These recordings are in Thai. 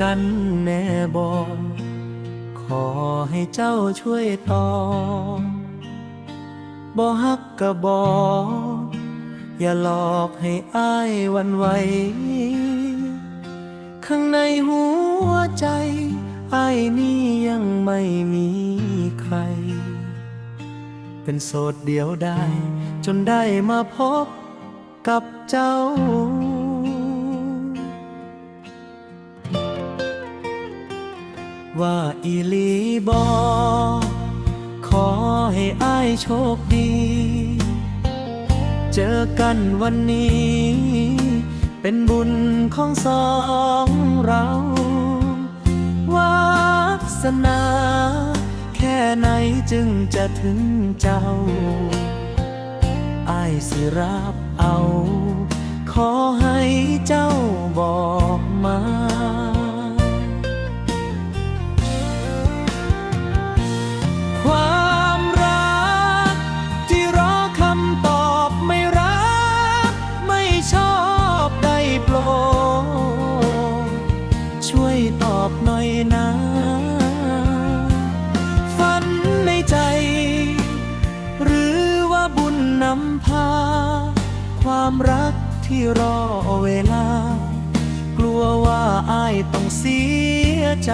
กันแน่บอกขอให้เจ้าช่วยตอบบ่ฮักก็บอกอย่าหลอกให้อ้ายหวันไหว ข้างในหัวใจอ้ายนี่ยังไม่มีใคร เป็นโสดเดียวได้ จนได้มาพบกับเจ้า ว่าอีลีบอขอให้อ้ายโชคดี เจอกันวันนี้ เป็นบุญของสองเราวาสนา แค่ไหนจึงจะถึงเจ้าอ้ายสิรับเอา ความรักที่รอเวลา กลัวว่าอายต้องเสียใจ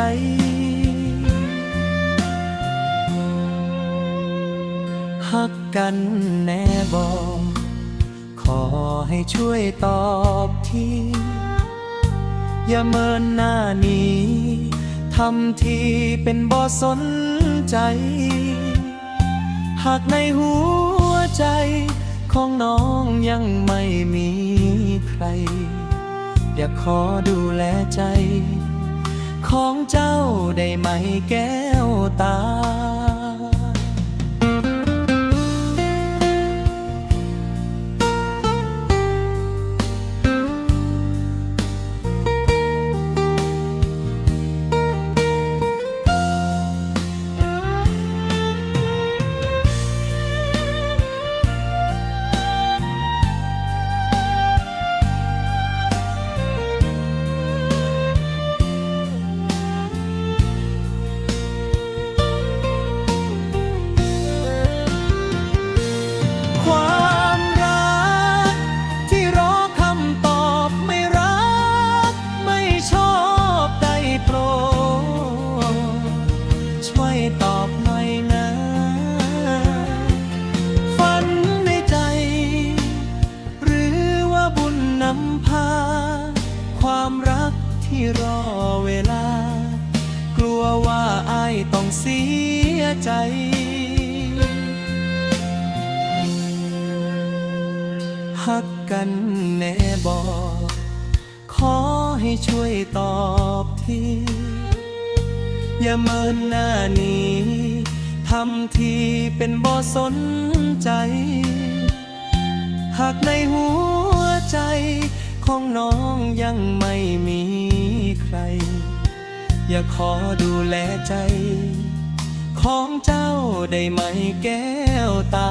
ฮักกันแน่บอก ขอให้ช่วยตอบทีอย่าเมินหน้านี้ทำทีเป็นบ่สนใจ หากในหัวใจ ของน้องยังไม่มีใคร อยากขอดูแลใจ ของเจ้าได้ไหมแก้วตา รอเวลา กลัวว่าอายต้องเสียใจฮักกันแน่บอกขอให้ช่วยตอบที อย่าเมินหน้านี้ทำทีเป็นบ่สนใจ หากในหัวใจของน้องยังไม่มี อย่าขอดูแลใจ ของเจ้าได้ไหมแก้วตา